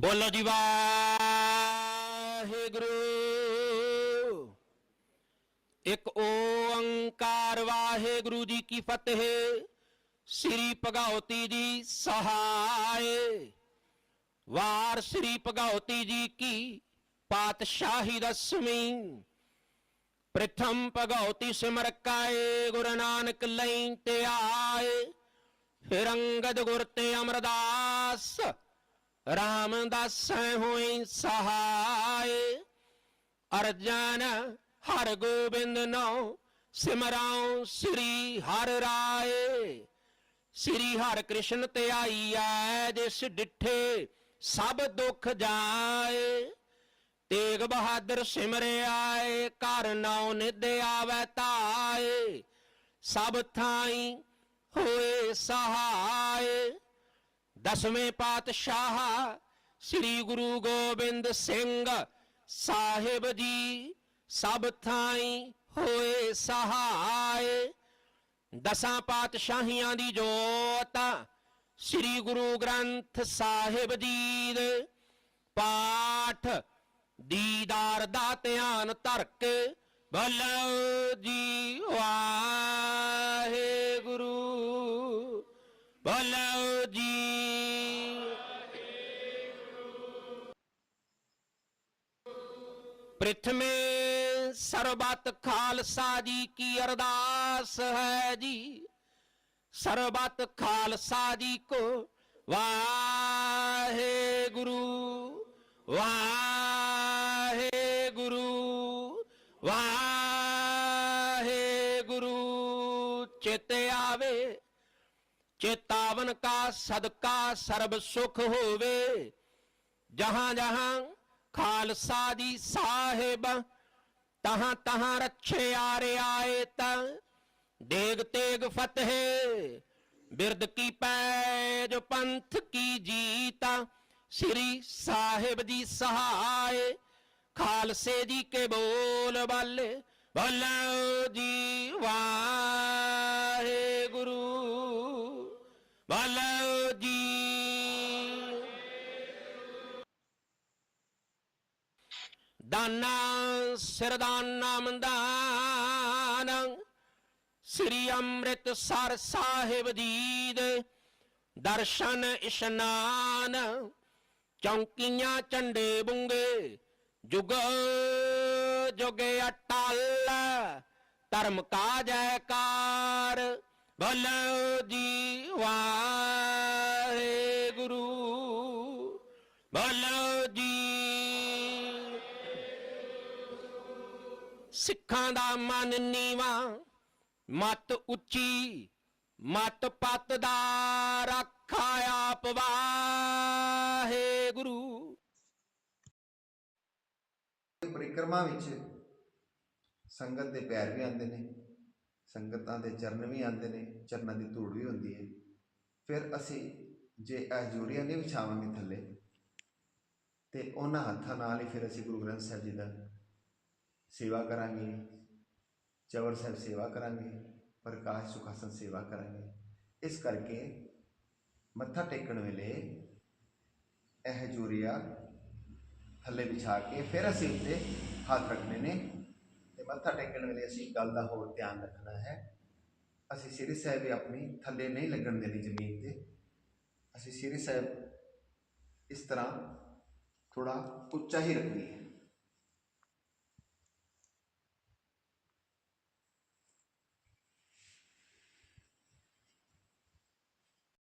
ਬੋਲੋ ਜੀ ਵਾਹਿਗੁਰੂ ਇੱਕ ਓੰਕਾਰ ਵਾਹਿਗੁਰੂ ਜੀ ਕੀ ਫਤਿਹ ਸ੍ਰੀ ਭਗਵਤੀ ਜੀ ਸਹਾਇ ਵਾਰ ਸ੍ਰੀ ਭਗਵਤੀ ਜੀ ਕੀ ਪਾਤਸ਼ਾਹੀ ਦਸਵੀਂ ਪ੍ਰਥਮ ਭਗਵਤੀ ਸਿਮਰ ਕਾਏ ਗੁਰੂ ਨਾਨਕ ਲਈ ਤੇ ਆਏ ਫਿਰ ਅੰਗਦ ਗੁਰ ਤੇ ਅਮਰਦਾਸ ਰਾਮਦਾਸੈ ਹੋਈ ਸਹਾਇ। ਅਰਜਨ ਹਰ ਗੋਬਿੰਦ ਨੋ ਸਿਮਰਾਉ ਸ੍ਰੀ ਹਰ ਰਾਏ। ਸ੍ਰੀ ਹਰ ਕ੍ਰਿਸ਼ਨ ਤੇ ਆਈ ਆਈਐ ਜਿਸ ਡਿਠੇ ਸਭ ਦੁੱਖ ਜਾਏ। ਤੇਗ ਬਹਾਦਰ ਸਿਮਰਿਆਏ ਘਰ ਨਾਉ ਨਿਧ ਆਵੈ ਤਾਏ ਸਭ ਥਾਈ ਹੋਏ ਸਹਾਏ। ਦਸਵੇਂ ਪਾਤਸ਼ਾਹ ਸ੍ਰੀ ਗੁਰੂ ਗੋਬਿੰਦ ਸਿੰਘ ਸਾਹਿਬ ਜੀ ਸਭ ਥਾਈ ਹੋਏ ਸਹਾਇ ਦਸਾਂ ਪਾਤਸ਼ਾਹੀਆਂ ਦੀ ਜੋਤ ਸ੍ਰੀ ਗੁਰੂ ਗ੍ਰੰਥ ਸਾਹਿਬ ਜੀ ਦੇ ਪਾਠ ਦੀਦਾਰ ਦਾ ਧਿਆਨ ਧਰ ਕੇ ਬਲੋ ਜੀ ਵਾ ਪ੍ਰਥਮੇ ਸਰਬਤ ਖਾਲਸਾ ਜੀ ਕੀ ਅਰਦਾਸ ਹੈ ਜੀ। ਸਰਬਤ ਖਾਲਸਾ ਜੀ ਕੋ ਵਾਹਿਗੁਰੂ ਵਾਹਿਗੁਰੂ ਵਾਹਿਗੁਰੂ। ਚੇਤੇ ਆਵੇ, ਚੇਤਾਵਨ ਕਾ ਸਦਕਾ ਸਰਬ ਸੁਖ ਹੋਵੇ। ਜਹਾਂ ਜਹਾਂ ਖਾਲਸਾ ਦੀ ਸਾਹਿਬ, ਤਹਾਂ ਤਹਾਂ ਰੱਛੇ ਆਰੇ ਆਏ ਤਾਂ ਦੇਗ ਤੇਗ ਫਤਿਹ, ਬਿਰਦ ਕੀ ਪੈਜ ਪੰਥ ਕੀ ਜੀਤਾ, ਸ੍ਰੀ ਸਾਹਿਬ ਦੀ ਸਹਾਇ ਖਾਲਸੇ ਜੀ ਕੇ ਬੋਲ ਬਾਲੇ ਬੋਲੋ ਜੀ ਵਾਹਿਗੁਰੂ। ਦਾਨਾ ਸਿਰਦਾਨਾ ਮੰਦਾਨ ਸ੍ਰੀ ਅੰਮ੍ਰਿਤਸਰ ਸਾਹਿਬ ਜੀ ਦਰਸ਼ਨ ਇਸ਼ਨਾਨ। ਚੌਂਕੀਆਂ ਝੰਡੇ ਬੁੰਗੇ, ਜੁਗ ਜੁਗੇ ਅਟਲ। ਧਰਮ ਕਾ ਜੈਕਾਰ ਬੋਲੋ ਜੀ ਵਾਹਿਗੁਰੂ ਬੋਲੋ ਸਿੱਖਾਂ ਦਾ ਮਨ ਨੀਵਾ, ਮਤ ਉੱਚੀ, ਮਤ ਪਤ ਦਾ ਰੱਖਾ ਆਪ ਵਾਹਿਗੁਰੂ। ਪਰਿਕਰਮਾ ਵਿੱਚ ਸੰਗਤ ਦੇ ਪੈਰ ਵੀ ਆਉਂਦੇ ਨੇ, ਸੰਗਤਾਂ ਦੇ ਚਰਨ ਵੀ ਆਉਂਦੇ ਨੇ, ਚਰਨਾਂ ਦੀ ਧੂੜ ਵੀ ਹੁੰਦੀ ਹੈ। ਫਿਰ ਅਸੀਂ ਜੇ ਇਹ ਜੂਰੀਆਂ ਨਹੀਂ ਵਿਛਾਵਾਂਗੇ ਥੱਲੇ, ਤੇ ਉਹਨਾਂ ਹੱਥਾਂ ਨਾਲ ਹੀ ਫਿਰ ਅਸੀਂ ਗੁਰੂ ਗ੍ਰੰਥ ਸਾਹਿਬ ਜੀ ਦਾ ਸੇਵਾ ਕਰਾਂਗੇ ਚਵਰ ਸਾਹਿਬ ਸੇਵਾ ਕਰਾਂਗੇ ਪ੍ਰਕਾਸ਼ ਸੁਖਾਸਨ ਸੇਵਾ ਕਰਾਂਗੇ ਇਸ ਕਰਕੇ ਮੱਥਾ ਟੇਕਣ ਵੇਲੇ ਇਹ ਜੂਰੀਆ ਥੱਲੇ ਵਿਛਾ ਕੇ ਫਿਰ ਅਸੀਂ ਉੱਤੇ ਹੱਥ ਰੱਖਣੇ ਨੇ ਤੇ ਮੱਥਾ ਟੇਕਣ ਵੇਲੇ ਅਸੀਂ ਇੱਕ ਗੱਲ ਦਾ ਹੋਰ ਧਿਆਨ ਰੱਖਣਾ ਹੈ ਅਸੀਂ ਸ੍ਰੀ ਸਾਹਿਬ ਵੀ ਆਪਣੀ ਥੱਲੇ ਨਹੀਂ ਲੱਗਣ ਦੇਣੀ ਜ਼ਮੀਨ ਤੇ ਅਸੀਂ ਸ੍ਰੀ ਸਾਹਿਬ ਇਸ ਤਰ੍ਹਾਂ ਥੋੜਾ ਉੱਚਾ ਹੀ ਰੱਖਣੀ ਹੈ